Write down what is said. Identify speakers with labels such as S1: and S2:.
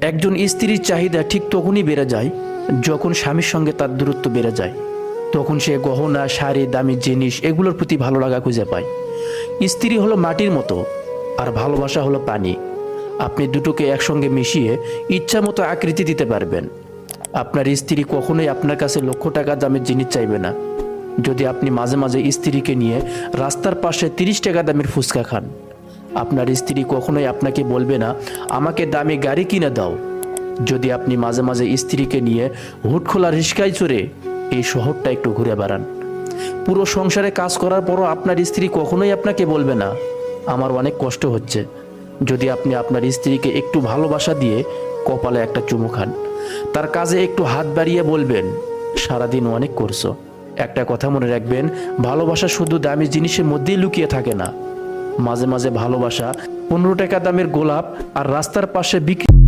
S1: একজন স্ত্রীর চাহিদা ঠিক তখনই বেড়ে যায় যখন স্বামীর সঙ্গে তার দূরত্ব বেড়ে যায়। তখন সে গহনা, শাড়ি, দামি জিনিস এগুলোর প্রতি ভালো লাগা খুঁজে পায়। স্ত্রী হলো মাটির মতো, আর ভালোবাসা হলো পানি। আপনি দুটোকে একসঙ্গে মিশিয়ে ইচ্ছা মতো আকৃতি দিতে পারবেন। আপনার স্ত্রী কখনোই আপনার কাছে লক্ষ টাকা দামের জিনিস চাইবে না। যদি আপনি মাঝে মাঝে স্ত্রীকে নিয়ে রাস্তার পাশে তিরিশ টাকা দামের ফুচকা খান আপনার স্ত্রী কখনোই আপনাকে বলবে না, আমাকে দামি গাড়ি কিনে দাও। যদি আপনি মাঝে মাঝে স্ত্রীকে নিয়ে হুট খোলা রিস্কায় চড়ে, এই শহরটা একটু ঘুরে বেড়ান। পুরো সংসারে কাজ করার পরও আপনার স্ত্রী কখনোই আপনাকে বলবে না, আমার অনেক কষ্ট হচ্ছে। যদি আপনি আপনার স্ত্রীকে একটু ভালোবাসা দিয়ে কপালে একটা চুমু খান, তার কাজে একটু হাত বাড়িয়ে বলবেন, সারাদিন অনেক করছ। একটা কথা মনে রাখবেন, ভালোবাসা শুধু দামি জিনিসের মধ্যেই লুকিয়ে থাকে না। মাঝে মাঝে ভালোবাসা পনেরো টাকা দামের গোলাপ আর রাস্তার পাশে বিক্রি